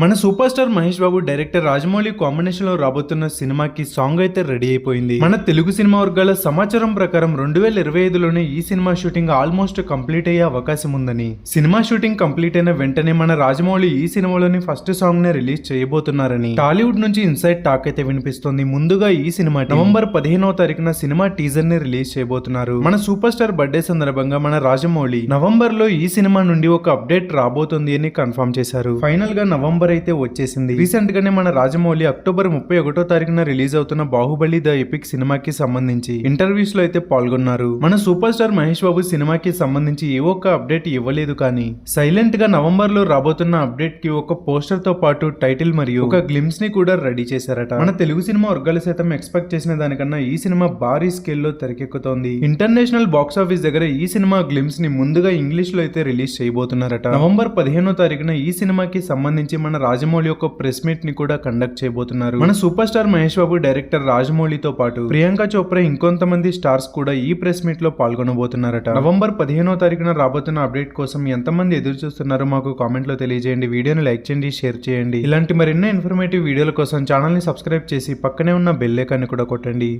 మన super star Mahesh Babu director Rajamouli కాంబినేషన్లో రాబోతున్న సినిమాకి సాంగ్ అయితే రెడీ అయిపోయింది. మన తెలుగు సినిమా వర్గాల సమాచారం ప్రకారం రెండు వేల ఇరవై ఐదులోనే ఈ సినిమా షూటింగ్ ఆల్మోస్ట్ కంప్లీట్ అయ్యే అవకాశం ఉందని. సినిమా షూటింగ్ కంప్లీట్ అయిన వెంటనే మన రాజమౌళి ఈ సినిమాలోని ఫస్ట్ సాంగ్ని రిలీజ్ చేయబోతున్నారని. టాలీవుడ్ నుంచి ఇన్సైడ్ టాక్ అయితే వినిపిస్తోంది. ముందుగా ఈ సినిమా నవంబర్ పదిహేనవ తారీఖున సినిమా టీజర్ని రిలీజ్ చేయబోతున్నారు. మన సూపర్ స్టార్ బర్త్డే సందర్భంగా మన రాజమౌళి నవంబర్లో ఈ సినిమా నుండి ఒక అప్డేట్ రాబోతుంది అని కన్ఫర్మ్ చేశారు. ఫైనల్గా నవంబర్ అయితే వచ్చేసింది. రీసెంట్ గానే మన రాజమౌళి అక్టోబర్ ముప్పై ఒకటో తారీఖున రిలీజ్ అవుతున్న బాహుబలి ద ఎపిక్ సినిమాకి సంబంధించి ఇంటర్వ్యూస్లో అయితే పాల్గొన్నారు. మన సూపర్ స్టార్ మహేష్ బాబు సినిమాకి సంబంధించి ఏ ఒక్క అప్డేట్ ఇవ్వలేదు కానీ సైలెంట్గా నవంబర్లో రాబోతున్న అప్డేట్కి ఒక పోస్టర్తో పాటు టైటిల్ మరియు ఒక గ్లిమ్స్ని కూడా రెడీ చేశారట. మన తెలుగు సినిమా వర్గాలు సైతం ఎక్స్పెక్ట్ చేసిన దానికన్నా ఈ సినిమా భారీ స్కేల్లో తెరకెక్కుతోంది. ఇంటర్నేషనల్ బాక్స్ ఆఫీస్ దగ్గర ఈ సినిమా గ్లిమ్స్ని ముందుగా ఇంగ్లీష్లో అయితే రిలీజ్ చేయబోతున్నారట. నవంబర్ పదిహేనో తారీఖున ఈ సినిమాకి సంబంధించి మన రాజమౌళి యొక్క ప్రెస్ మీట్ని కూడా కండక్ట్ చేయబోతున్నారు. మన super star Mahesh Babu director రాజమౌళితో పాటు ప్రియాంక చోప్రా ఇంకొంతమంది స్టార్స్ కూడా ఈ ప్రెస్ మీట్లో పాల్గొనబోతున్నారట. నవంబర్ పదిహేనో తారీఖున రాబోతున్న అప్డేట్ కోసం ఎంతమంది ఎదురు చూస్తున్నారో మాకు కామెంట్లో తెలియజేయండి. వీడియోని లైక్ చేయండి షేర్ చేయండి. ఇలాంటి మరెన్నో ఇన్ఫర్మేటివ్ వీడియోల కోసం ఛానల్ని సబ్స్క్రైబ్ చేసి పక్కనే ఉన్న బెల్ ఐకాన్ని కూడా కొట్టండి.